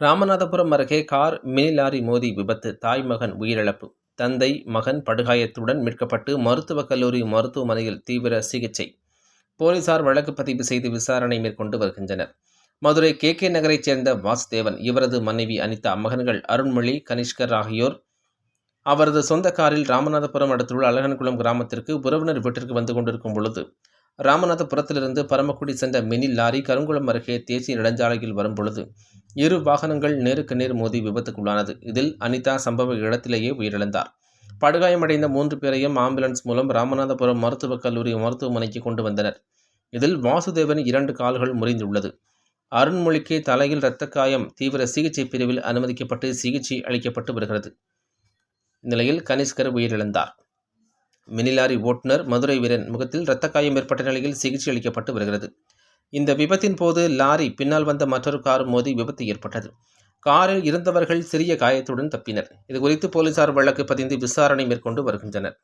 ராமநாதபுரம் அருகே car mini lorry மோதி விபத்து. தாய் மகன் உயிரிழப்பு. தந்தை மகன் படுகாயத்துடன் மீட்கப்பட்டு மருத்துவக் கல்லூரி மருத்துவமனையில் தீவிர சிகிச்சை. போலீசார் வழக்கு பதிவு செய்து விசாரணை மேற்கொண்டு வருகின்றனர். மதுரை கே கே நகரைச் சேர்ந்த வாசுதேவன் இவரது மனைவி அனிதா மகன்கள் அருண்மொழி கனிஷ்கர் ஆகியோர் அவரது சொந்த காரில் ராமநாதபுரம் அடுத்துள்ள அழகன்குளம் கிராமத்திற்கு உறவினர் வீட்டிற்கு வந்து கொண்டிருக்கும் பொழுது ராமநாதபுரத்திலிருந்து பரமக்குடி சென்ற மினி லாரி கருங்குளம் அருகே தேசிய நெடுஞ்சாலையில் வரும் பொழுது இரு வாகனங்கள் நேருக்கு நேர் மோதி விபத்துக்குள்ளானது. இதில் அனிதா சம்பவ இடத்திலேயே உயிரிழந்தார். படுகாயமடைந்த மூன்று பேரையும் ஆம்புலன்ஸ் மூலம் ராமநாதபுரம் மருத்துவக் கல்லூரி மருத்துவமனைக்கு கொண்டு வந்தனர். இதில் வாசுதேவன் இரண்டு கால்கள் முறிந்துள்ளது. அருண்மொழிக்கு தலையில் இரத்த காயம் தீவிர சிகிச்சை பிரிவில் அனுமதிக்கப்பட்டு சிகிச்சை அளிக்கப்பட்டு வருகிறது. இந்நிலையில் கனிஷ்கர் உயிரிழந்தார். மினிலாரி ஓட்டுநர் மதுரை வீரன் முகத்தில் இரத்த காயம் ஏற்பட்ட நிலையில் சிகிச்சை அளிக்கப்பட்டு வருகிறது. இந்த விபத்தின் போது லாரி பின்னால் வந்த மற்றொரு கார் மோதி விபத்து ஏற்பட்டது. காரில் இருந்தவர்கள் சிறிய காயத்துடன் தப்பினர். இதுகுறித்து போலீசார் வழக்கு பதிந்து விசாரணை மேற்கொண்டு வருகின்றனர்.